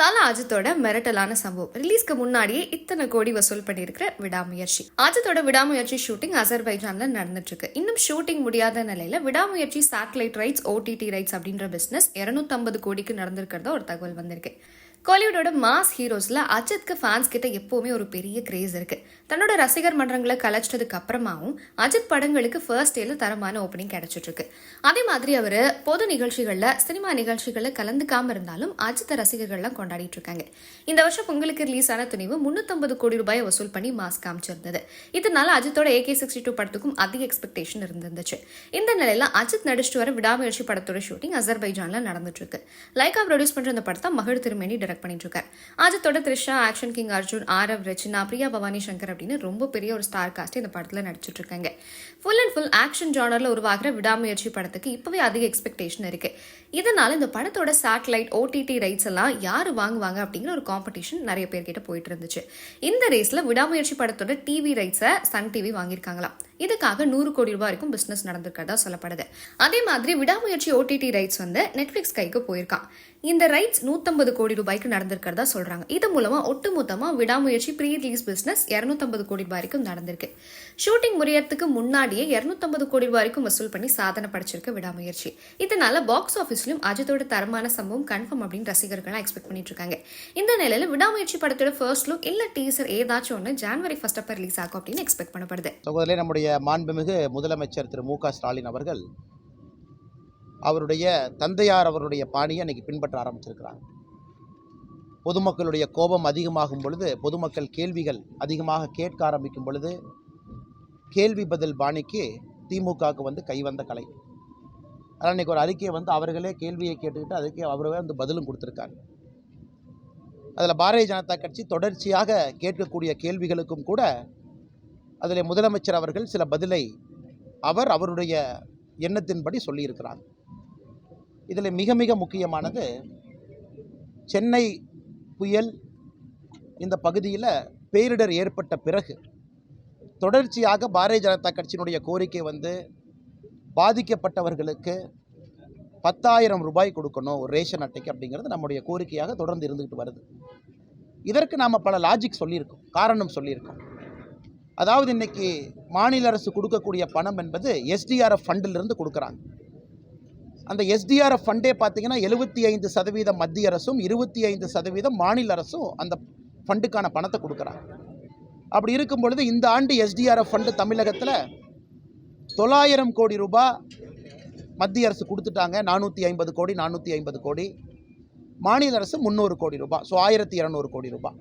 தல அஜித்தோட மிரட்டலான சம்பவம். ரிலீஸ்க்கு முன்னாடியே இத்தனை கோடி வசூல் பண்ணியிருக்கிற விடாமுயற்சி. அஜித்தோட விடாமுயற்சி ஷூட்டிங் அசர்பைஜான்ல நடந்துட்டு இருக்கு இன்னும் ஷூட்டிங் முடியாத நிலையில Vidaamuyarchi satellite rights OTT rights அப்படின்ற பிசினஸ் 250 கோடிக்கு நடந்திருக்கிறதா ஒரு தகவல் வந்திருக்கு. கோலிவுட்டோட மாஸ் ஹீரோஸ்ல அஜித்க்கு ஃபேன்ஸ் கிட்ட எப்போவுமே ஒரு பெரிய கிரேஸ் இருக்கு. தன்னோட ரசிகர் மன்றங்களை கலைச்சிட்டதுக்கு அப்புறமாவும் அஜித் படங்களுக்கு ஃபர்ஸ்ட் டேல தரமான ஓப்பனிங் கிடைச்சிட்டு இருக்கு அதே மாதிரி அவர் பொது நிகழ்ச்சிகளில் சினிமா நிகழ்ச்சிகளில் கலந்துக்காம இருந்தாலும் அஜித் ரசிகர்கள்லாம் கொண்டாடிட்டு இருக்காங்க. இந்த வருஷம் பொங்கலுக்கு ரிலீஸ் ஆன துணிவு 350 கோடி ரூபாயை வசூல் பண்ணி மாஸ் காமிச்சிருந்தது. இதனால அஜித்தோட ஏகே சிக்ஸ்டி டூ படத்துக்கும் அதிக எக்ஸ்பெக்டேஷன் இருந்துச்சு இந்த நிலையில அஜித் நடிச்சிட்டு வர விடாமுயற்சி படத்தோட ஷூட்டிங் அசர்பைஜான்ல நடந்துட்டு இருக்கு. லைக்கா ப்ரொடியூஸ் பண்ற இந்த படத்தை மகிழ் திருமேனி டைரக்ட் பண்ணிட்டு இருக்காரு அஜித்தோட த்ரிஷா ஆக்ஷன் கிங் அர்ஜுன் ஆரவ் ரச்சனா பிரியா பவானி சங்கர் அப்படின்னு ரொம்ப பெரிய ஒரு ஸ்டார் காஸ்ட் இந்த படத்துல நடிச்சிட்டு இருக்காங்க ஃபுல் அண்ட் ஃபுல் ஆக்ஷன் ஜானரில் உருவாகிற விடாமுயற்சி படத்துக்கு இப்பவே அதிக எக்ஸ்பெக்டேஷன் இருக்கு. இதனால இந்த படத்தோட சேட்டலைட் ஓடிடி ரைட்ஸ் எல்லாம் யாரு வாங்குவாங்க அப்படிங்கிற ஒரு காம்படிஷன் நிறைய பேர்கிட்ட போயிட்டு இருந்துச்சு. இந்த ரேஸ்ல விடாமுயற்சி படத்தோட டிவி ரைட்ஸை சன் டிவி வாங்கியிருக்காங்களாம். இதுக்காக நூறு கோடி ரூபாய் வரைக்கும் பிஸ்னஸ் நடந்திருக்கிறதா சொல்லப்படுது. அதே மாதிரி விடாமுயற்சி ஓடிடி ரைட்ஸ் வந்து நெட்ஃப்ளிக்ஸ் கைக்கு போயிருக்கான். இந்த ரைட்ஸ் 150 கோடி ரூபாய்க்கு நடந்திருக்கிறதா சொல்றாங்க. இது மூலமாக ஒட்டுமொத்தமாக விடாமுயற்சி ப்ரீ ரிலீஸ் பிஸ்னஸ் இரநூத்தம்பது கோடி ரூபாய் வரைக்கும் நடந்திருக்கு. ஷூட்டிங் முறையறதுக்கு முன்னாடியே 250 கோடி ரூபாய் வரைக்கும் வசூல் பண்ணி சாதனை படைச்சிருக்க விடாமுயற்சி. இதனால பாக்ஸ் ஆஃபீஸ்லயும் அஜித்தோட தரமான சம்பவம் கன்ஃபார்ம் அப்படின்னு ரசிகர்கள்லாம் எக்ஸ்பெக்ட் பண்ணிட்டு இருக்காங்க. இந்த நிலையில விடாமுயற்சி படத்தோட ஃபர்ஸ்ட் லுக் இல்ல டீசர் ஏதாச்சும் ஒன்று ஜான்வரி ஃபர்ஸ்ட் அப்போ ரிலீஸ் ஆகும் அப்படின்னு எக்ஸ்பெக்ட் பண்ணப்படுது. நம்முடைய நம்முடைய மாண்புமிகு முதலமைச்சர் திரு மு க ஸ்டாலின் அவர்கள் அவருடைய தந்தையார் அவருடைய பாணியை இன்னைக்கு பின்பற்ற ஆரம்பிச்சிருக்கிறாங்க. பொதுமக்களுடைய கோபம் அதிகமாகும் பொழுது பொதுமக்கள் கேள்விகள் அதிகமாக கேட்க ஆரம்பிக்கும் பொழுது கேள்வி பதில் பாணிக்கு திமுகவுக்கு வந்து கைவந்த கலை. ஆனால் இன்னைக்கு ஒரு அறிக்கையை வந்து அவர்களே கேள்வியை கேட்டுக்கிட்டு அதுக்கே அவரே வந்து பதிலும் கொடுத்துருக்காங்க அதில் பாரதிய ஜனதா கட்சி தொடர்ச்சியாக கேட்கக்கூடிய கேள்விகளுக்கும் கூட அதில் முதலமைச்சர் அவர்கள் சில பதிலை அவர் அவருடைய எண்ணத்தின்படி சொல்லியிருக்கிறார். இதில் மிக மிக முக்கியமானது சென்னை புயல் இந்த பகுதியில் பேரிடர் ஏற்பட்ட பிறகு தொடர்ச்சியாக பாரதிய ஜனதா கட்சியினுடைய கோரிக்கை வந்து பாதிக்கப்பட்டவர்களுக்கு பத்தாயிரம் ரூபாய் கொடுக்கணும் ஒரு ரேஷன் அட்டைக்கு அப்படிங்கிறது நம்முடைய கோரிக்கையாக தொடர்ந்து இருந்துக்கிட்டு வருது. இதற்கு நாம் பல லாஜிக் சொல்லியிருக்கோம் காரணம் சொல்லியிருக்கோம். அதாவது இன்னைக்கு மாநில அரசு கொடுக்கக்கூடிய பணம் என்பது எஸ்டிஆர்எஃப் ஃபண்டிலிருந்து கொடுக்குறாங்க. அந்த எஸ்டிஆர்எஃப் ஃபண்டே பார்த்தீங்கன்னா எழுபத்தி ஐந்து சதவீதம் மத்திய அரசும் இருபத்தி ஐந்து சதவீதம் மாநில அரசும் அந்த ஃபண்டுக்கான பணத்தை கொடுக்குறாங்க. அப்படி இருக்கும் பொழுது இந்த ஆண்டு எஸ்டிஆர்எஃப் ஃபண்டு தமிழகத்தில் தொள்ளாயிரம் கோடி ரூபாய் மத்திய அரசு கொடுத்துட்டாங்க. நானூற்றி ஐம்பது கோடி நானூற்றி ஐம்பது கோடி. மாநில அரசு முந்நூறு கோடி ரூபாய். ஸோ ஆயிரத்தி இரநூறு கோடி ரூபாய்.